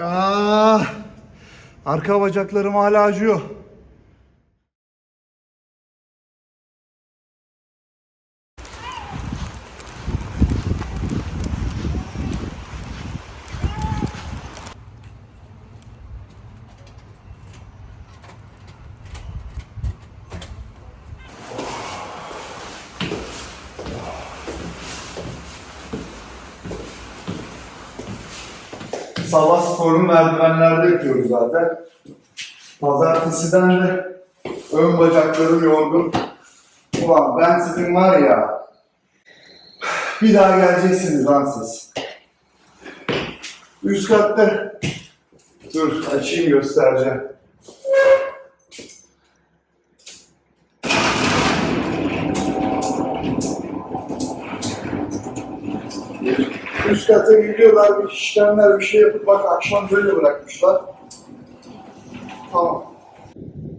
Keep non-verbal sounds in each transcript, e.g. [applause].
Ah, arka bacaklarım hala acıyor. Sabah sporunu merdivenlerde yapıyoruz zaten. Pazartesiden de ön bacaklarım yorgun. Ulan ben sizin var ya, bir daha geleceksiniz lan siz. Üst katta, dur açayım göstereceğim. Üst kata gidiyorlar, bir işlemler, bir şey yapıp bak akşam böyle bırakmışlar. Tamam.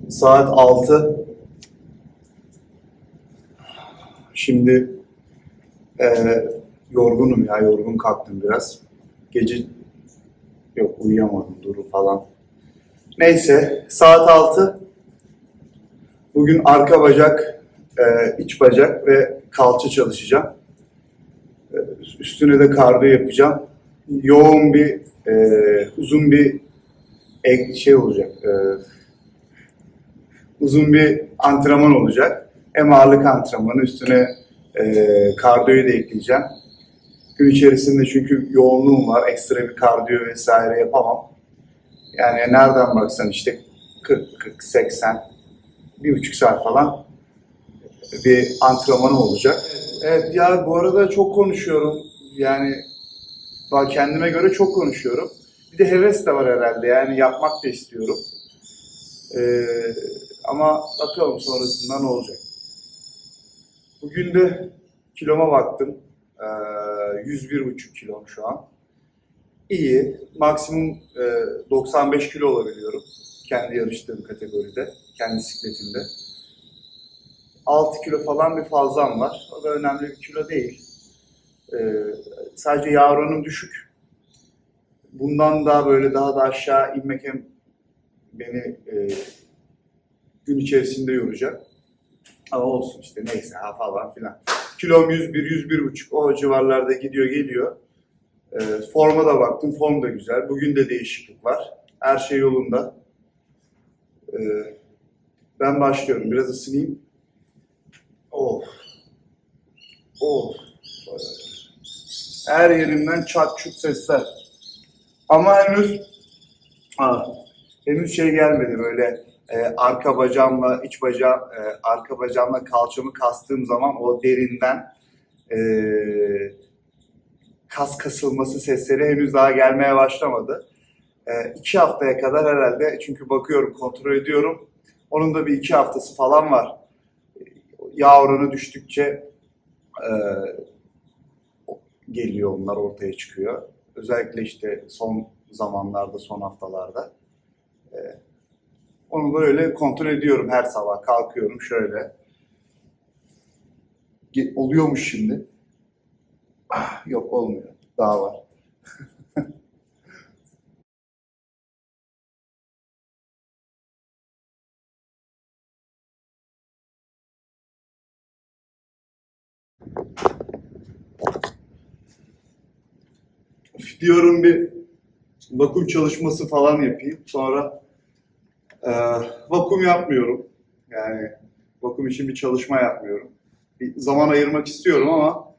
Saat 6. Şimdi eee, yorgunum ya, yorgun kalktım biraz. Gece yok uyuyamadım duru falan. Neyse saat 6. Bugün arka bacak, eee, iç bacak ve kalça çalışacağım. Üstüne de kardiyo yapacağım. Yoğun bir, e, uzun bir ek şey olacak. e, uzun bir antrenman olacak. Hem ağırlık antrenmanı üstüne e, kardiyoyu da ekleyeceğim. Gün içerisinde çünkü yoğunluğum var. Ekstra bir kardiyo vesaire yapamam. Yani nereden baksan işte 40, 40, 80, bir buçuk saat falan bir antrenmanım olacak. Evet ya bu arada çok konuşuyorum. Yani kendime göre çok konuşuyorum. Bir de heves de var herhalde. Yani yapmak da istiyorum. Ee, ama bakalım sonrasında ne olacak. Bugün de kiloma baktım. Ee, 101,5 kilom şu an. İyi. Maksimum e, 95 kilo olabiliyorum. Kendi yarıştığım kategoride. Kendi bisikletimde. 6 kilo falan bir fazlam var. O da önemli bir kilo değil. Ee, sadece yağ oranım düşük. Bundan daha böyle daha da aşağı inmek hem beni e, gün içerisinde yoracak. Ama olsun işte neyse ha falan filan. Kilom 101, 101 buçuk o civarlarda gidiyor geliyor. Ee, forma da baktım. Form da güzel. Bugün de değişiklik var. Her şey yolunda. Ee, ben başlıyorum. Biraz ısınayım. Of. Of. Her yerimden çat çut sesler. Ama henüz ha, henüz şey gelmedi böyle e, arka bacağımla iç bacağım e, arka bacağımla kalçamı kastığım zaman o derinden e, kas kasılması sesleri henüz daha gelmeye başlamadı. E, iki haftaya kadar herhalde çünkü bakıyorum kontrol ediyorum. Onun da bir iki haftası falan var yağ oranı düştükçe e, geliyor onlar ortaya çıkıyor. Özellikle işte son zamanlarda, son haftalarda. E, onu da öyle kontrol ediyorum her sabah. Kalkıyorum şöyle. Oluyormuş şimdi. Ah, yok olmuyor. Daha var. Üf, diyorum bir vakum çalışması falan yapayım. Sonra e, vakum yapmıyorum. Yani vakum için bir çalışma yapmıyorum. Bir zaman ayırmak istiyorum ama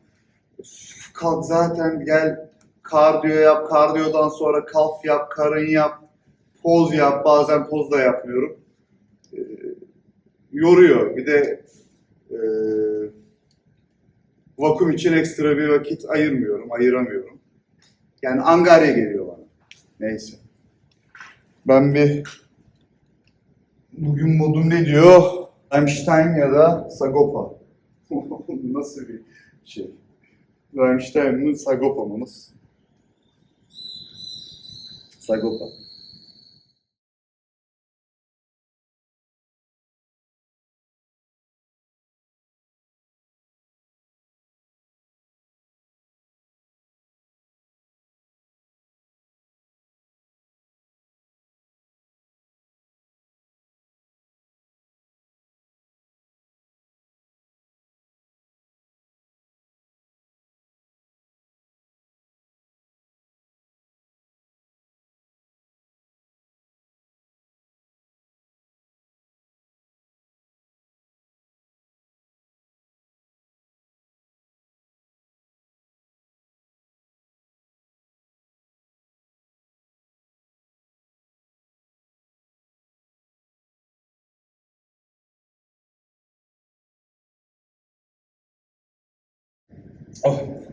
üf, kalk zaten gel kardiyo yap, kardiyodan sonra kalf yap, karın yap, poz yap. Bazen poz da yapmıyorum. E, yoruyor. Bir de e, vakum için ekstra bir vakit ayırmıyorum, ayıramıyorum. Yani Angarya geliyor bana. Neyse. Ben bir bugün modum ne diyor? Rammstein ya da Sagopa. [laughs] Nasıl bir şey? Rammstein mi Sagopa mı? Sagopa.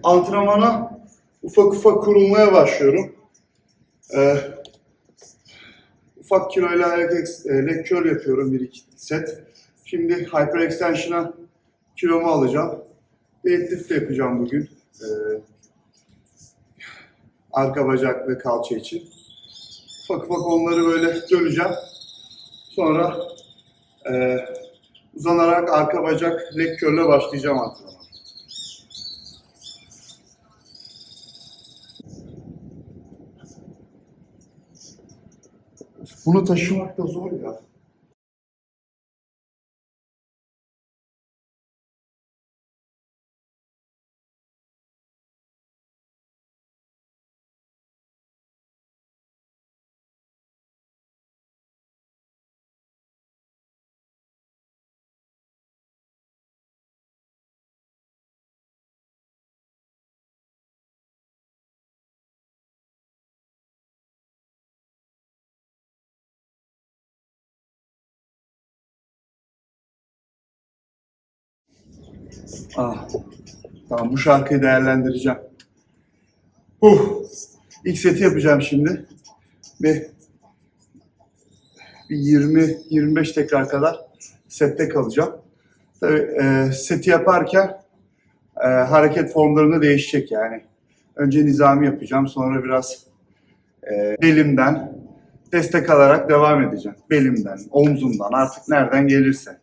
Antrenmana ufak ufak kurulmaya başlıyorum. Ee, ufak kiloyla e, leg curl yapıyorum bir iki set. Şimdi hyper extension'a kilomu alacağım. Deadlift de yapacağım bugün. Ee, arka bacak ve kalça için. Ufak ufak onları böyle döneceğim. Sonra e, uzanarak arka bacak leg curl'e başlayacağım antrenmana. Bunu taşımak da zor ya. Ah. Tamam bu şarkıyı değerlendireceğim. Uh. İlk seti yapacağım şimdi. Bir, bir 20-25 tekrar kadar sette kalacağım. Tabii e, seti yaparken e, hareket formlarını değişecek yani. Önce nizami yapacağım. Sonra biraz e, belimden destek alarak devam edeceğim. Belimden, omzumdan artık nereden gelirse.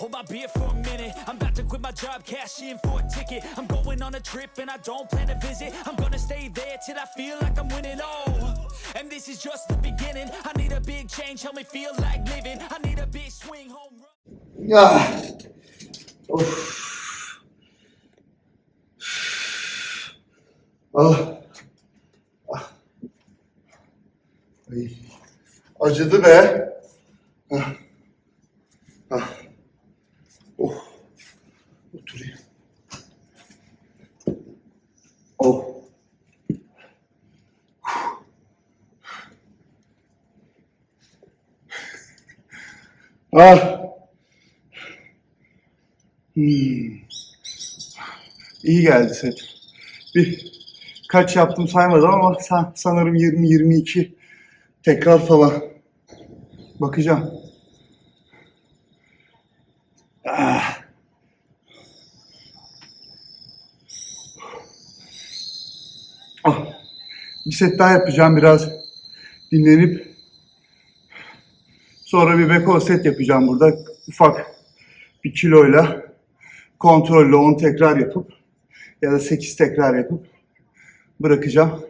Hold my beer for a minute. I'm about to quit my job, cash in for a ticket. I'm going on a trip and I don't plan to visit. I'm gonna stay there till I feel like I'm winning. Oh, and this is just the beginning. I need a big change, help me feel like living. I need a big swing home run. Ya. Of. Ah. Ah. Ay. Acıdı be. Ah. Ah. Oh. Ah. Hmm. İyi geldi set. Bir kaç yaptım saymadım ama san- sanırım 20-22 tekrar falan. Bakacağım. Bir set daha yapacağım biraz dinlenip. Sonra bir beko set yapacağım burada. Ufak bir kiloyla kontrolle 10 tekrar yapıp ya da 8 tekrar yapıp bırakacağım.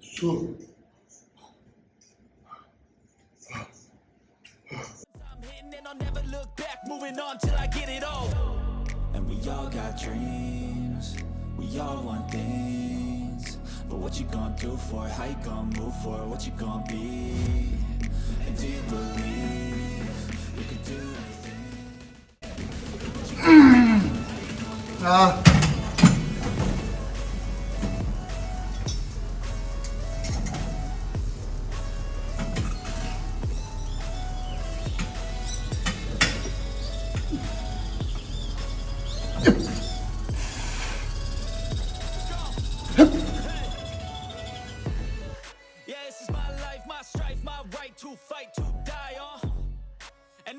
Su. I'll never look back, moving on till I get it all. And we all got dreams, we all want things. But what you gonna do for it? How you gonna move for it? What you gonna be? And do you believe you can do anything? [clears throat] Ah.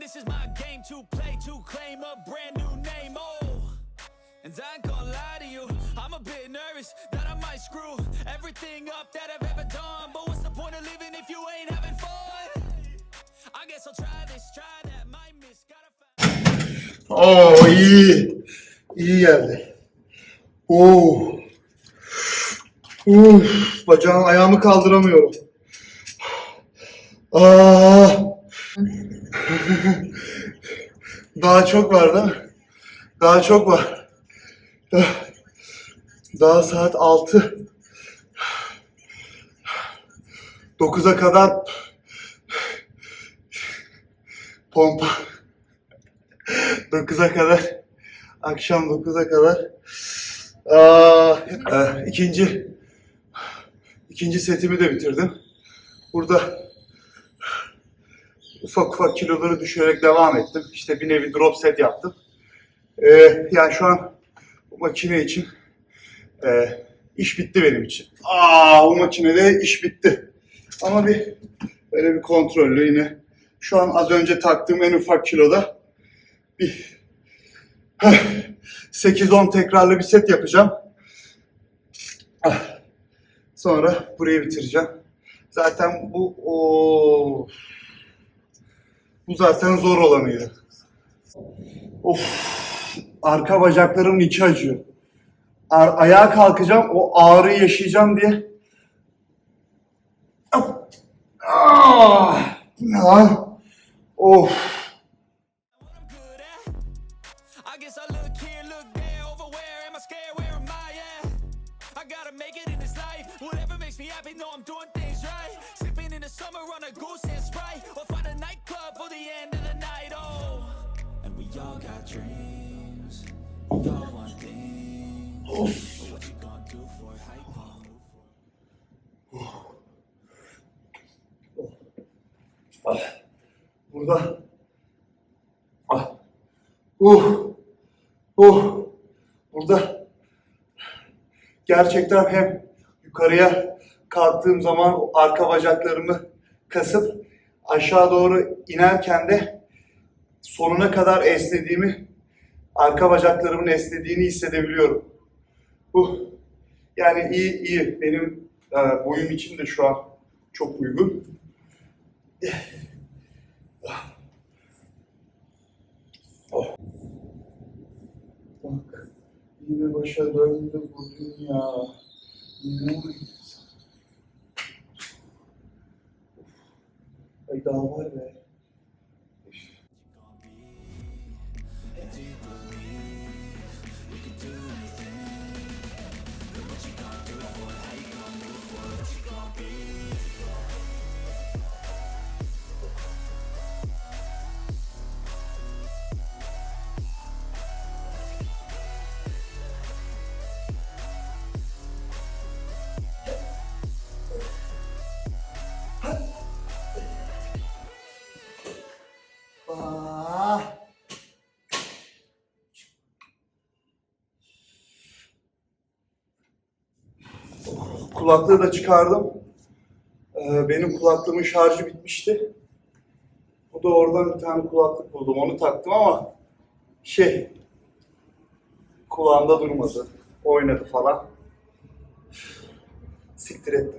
This is my game to play, to claim a brand new name, oh. And I ain't gonna lie to you, I'm a bit nervous that I might screw everything up that I've ever done. But what's the point of living if you ain't having fun? I guess I'll try this, try that, might miss, gotta find. Oo iyi. İyi geldi. Uf, bacağım ayağımı kaldıramıyorum. Aa. [laughs] Daha çok var değil mi? Daha çok var. Daha, saat 6. 9'a kadar pompa. 9'a kadar akşam 9'a kadar Aa, e, ikinci ikinci setimi de bitirdim. Burada ufak ufak kiloları düşürerek devam ettim. İşte bir nevi drop set yaptım. Ee, yani şu an bu makine için e, iş bitti benim için. Aa, bu makinede iş bitti. Ama bir böyle bir kontrollü yine şu an az önce taktığım en ufak kiloda bir heh, 8-10 tekrarlı bir set yapacağım. Ah, Sonra burayı bitireceğim. Zaten bu o bu zaten zor olanıydı. Of arka bacaklarımın içi acıyor. Ar- ayağa kalkacağım o ağrıyı yaşayacağım diye. Ah! Of. Sipping in the summer on a goose and sprite, the end of the night. Oh, and we all got dreams. We all want things. What you gonna do for it? How you gonna move burada ah, uh, uh, burada gerçekten hem yukarıya kalktığım zaman arka bacaklarımı kasıp aşağı doğru inerken de sonuna kadar esnediğimi, arka bacaklarımın esnediğini hissedebiliyorum. Bu yani iyi iyi benim e, boyum için de şu an çok uygun. Oh. Bak yine başa döndü bu dünya. Yine mi? Ay Kulaklığı da çıkardım. Ee, benim kulaklığımın şarjı bitmişti. Bu da oradan bir tane kulaklık buldum. Onu taktım ama şey kulağımda durmadı. Oynadı falan. Siktir ettim.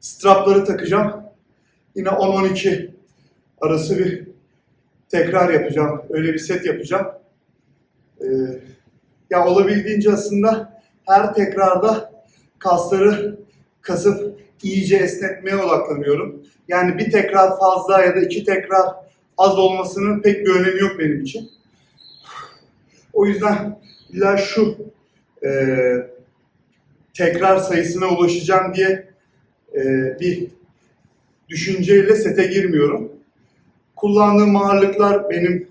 strapları takacağım. Yine 10-12 arası bir tekrar yapacağım. Öyle bir set yapacağım. Ee, ya olabildiğince aslında her tekrarda kasları kasıp iyice esnetmeye odaklanıyorum. Yani bir tekrar fazla ya da iki tekrar az olmasının pek bir önemi yok benim için. O yüzden illa şu e, tekrar sayısına ulaşacağım diye e, bir düşünceyle sete girmiyorum. Kullandığım ağırlıklar benim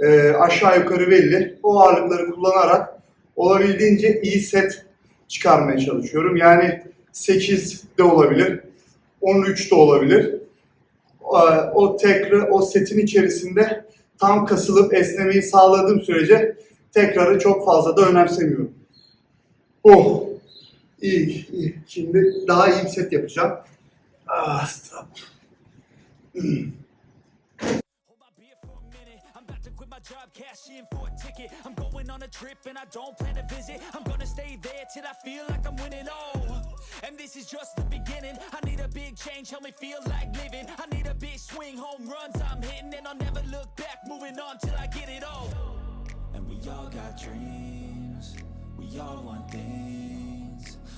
e, aşağı yukarı belli. O ağırlıkları kullanarak olabildiğince iyi set çıkarmaya çalışıyorum. Yani 8 de olabilir, 13 de olabilir. o, o tekrar o setin içerisinde tam kasılıp esnemeyi sağladığım sürece tekrarı çok fazla da önemsemiyorum. Oh. İyi, iyi. Şimdi daha iyi bir set yapacağım. Ah, stop. Hold for a. Ticket. I'm going on a trip and I don't plan to visit. I'm gonna stay there till I feel like I'm winning. Oh, and this is just the beginning. I need a big change, help me feel like living. I need a big swing, home runs I'm hitting, and I'll never look back. Moving on till I get it all. And we all got dreams. We all want things.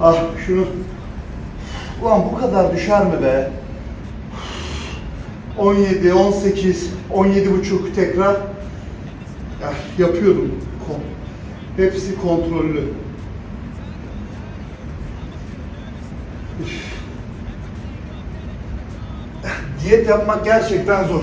ah şunu ulan bu kadar düşer mi be? 17, 18, 17 buçuk tekrar ya, yapıyordum. Hepsi kontrollü. Diyet yapmak gerçekten zor.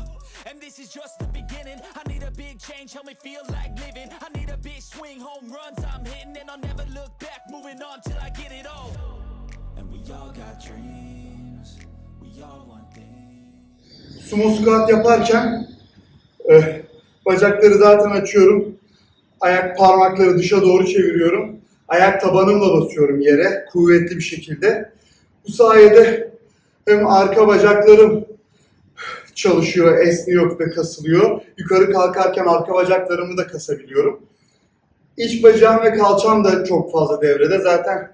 and this is just the beginning. I need a big change, help me feel like living. I need a big swing, home runs I'm hitting, and I'll never look back. Moving on till I get it all. And we all got dreams. We all want things. Sumo squat yaparken eh, bacakları zaten açıyorum. Ayak parmakları dışa doğru çeviriyorum. Ayak tabanımla basıyorum yere kuvvetli bir şekilde. Bu sayede hem arka bacaklarım çalışıyor, esniyor ve kasılıyor. Yukarı kalkarken arka bacaklarımı da kasabiliyorum. İç bacağım ve kalçam da çok fazla devrede. Zaten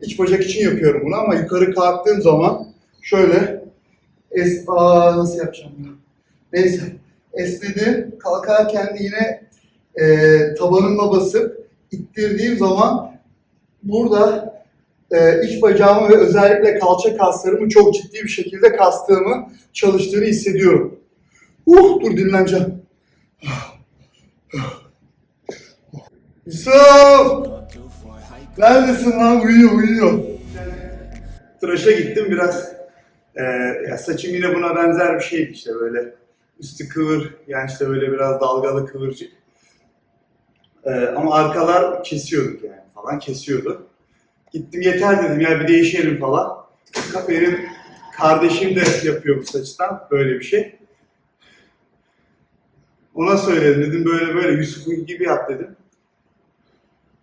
iç bacak için yapıyorum bunu ama yukarı kalktığım zaman şöyle Es Aa, nasıl yapacağım bunu? Neyse. Esnedim. Kalkarken de yine e, tabanımla basıp ittirdiğim zaman burada e, iç bacağımı ve özellikle kalça kaslarımı çok ciddi bir şekilde kastığımı, çalıştığını hissediyorum. Uh, dur dinleneceğim. Yusuf! Neredesin lan? Uyuyor, uyuyor. Tıraşa gittim biraz. Ee, ya saçım yine buna benzer bir şeydi işte böyle. Üstü kıvır, yani işte böyle biraz dalgalı kıvırcık. Ee, ama arkalar kesiyorduk yani falan, kesiyordu. Gittim yeter dedim ya bir değişelim falan. Benim kardeşim de yapıyor bu saçtan böyle bir şey. Ona söyledim dedim böyle böyle Yusuf'un gibi yap dedim.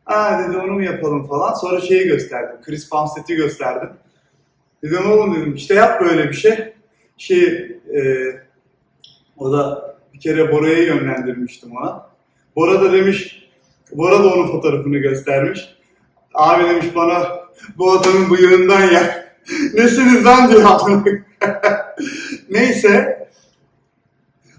Aa dedi onu mu yapalım falan. Sonra şeyi gösterdim. Chris Bumstead'i gösterdim. Dedim oğlum dedim işte yap böyle bir şey. Şey e, o da bir kere Bora'ya yönlendirmiştim ona. Bora da demiş Bora da onun fotoğrafını göstermiş. Abi demiş bana bu adamın bıyığından ya. [laughs] Nesiniz lan diyor adam. [laughs] Neyse.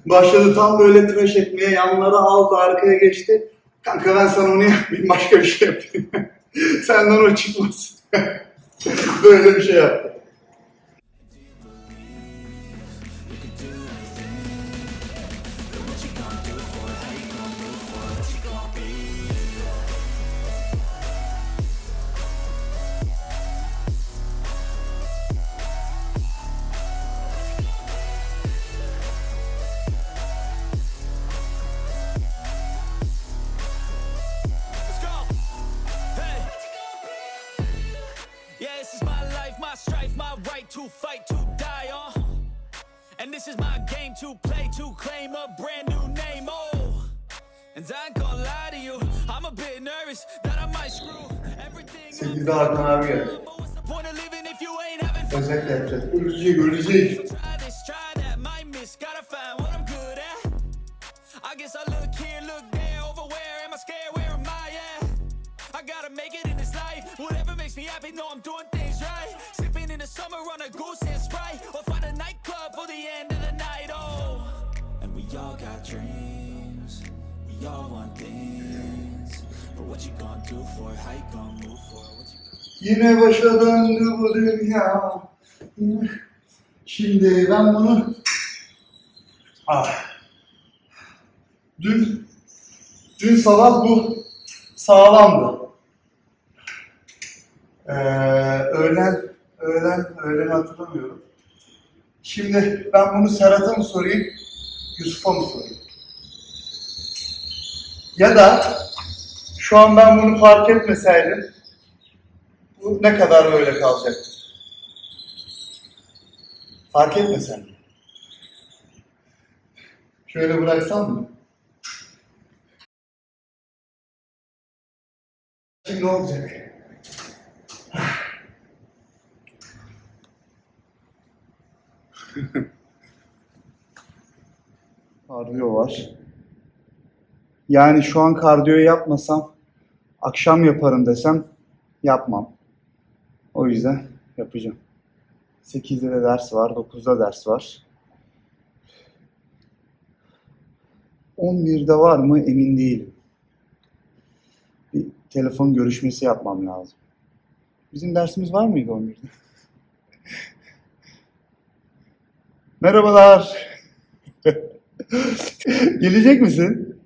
Başladı tam böyle tıraş etmeye yanlara aldı arkaya geçti. Kanka ben sana onu yapmayayım başka bir şey yapayım. [laughs] Senden o çıkmaz. böyle bir şey yaptı. To fight, to die on. And this is my game to play, to claim a brand new name. Oh, and I ain't gonna lie to you, I'm a bit nervous that I might screw everything up. 8'de Hakan abi geldi. But what's the point of living if you ain't having fun? Özellikle yapacağız. Görecek, görecek. Try this, try that, might miss, gotta find what I'm good at. I guess I look here, look there, over where am I scared? Where am I at? I gotta make it in this life. Whatever makes me happy, know I'm doing things right. Summer on a goose and sprite, or find a nightclub for the end of the night. Oh, and we all got dreams, we all want things. But what you gonna do for it? How you gonna move for it? Yine başa döndü bu dünya. Şimdi ben bunu... Ah. Dün, dün sabah bu sağlamdı. Ee, öğlen, öğlen, öğlen hatırlamıyorum. Şimdi ben bunu Serhat'a mı sorayım, Yusuf'a mı sorayım? Ya da şu an ben bunu fark etmeseydim bu ne kadar öyle kalacaktı? Fark etmesen mi? Şöyle bıraksam mı? Şimdi ne olacak? Kardiyo var. Yani şu an kardiyo yapmasam, akşam yaparım desem yapmam. O yüzden yapacağım. 8'de de ders var, 9'da ders var. 11'de var mı emin değilim. Bir telefon görüşmesi yapmam lazım. Bizim dersimiz var mıydı 11'de? Merhabalar. [laughs] Gelecek misin?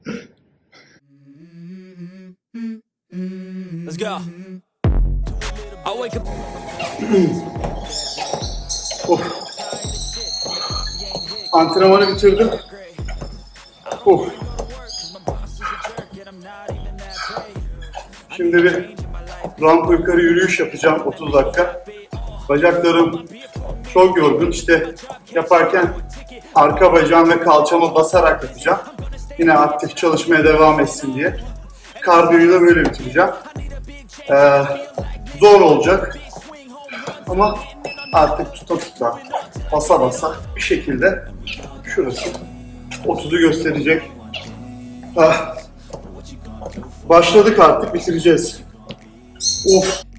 Let's go. I wake up. Of. Antrenmanı bitirdim. Of. Şimdi bir rampa yukarı yürüyüş yapacağım 30 dakika. Bacaklarım çok yorgun işte yaparken arka bacağım ve kalçama basarak yapacağım. Yine aktif çalışmaya devam etsin diye. Kardiyoyu da böyle bitireceğim. Ee, zor olacak. Ama artık tuta tuta, basa basa bir şekilde şurası 30'u gösterecek. Ah. Başladık artık bitireceğiz. Of.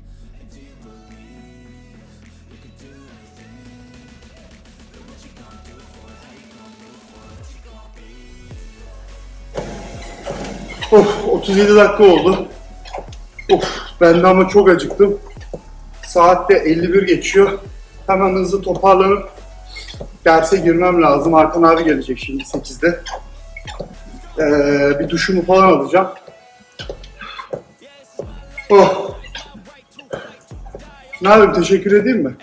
37 dakika oldu. Of ben de ama çok acıktım. Saat de 51 geçiyor. Hemen hızlı toparlanıp derse girmem lazım. Hakan abi gelecek şimdi 8'de. Ee, bir duşumu falan alacağım. Oh. Ne yapayım teşekkür edeyim mi?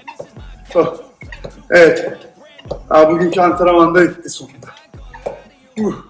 Oh. Evet. Aa, bugünkü antrenmanda bitti sonunda. Uh.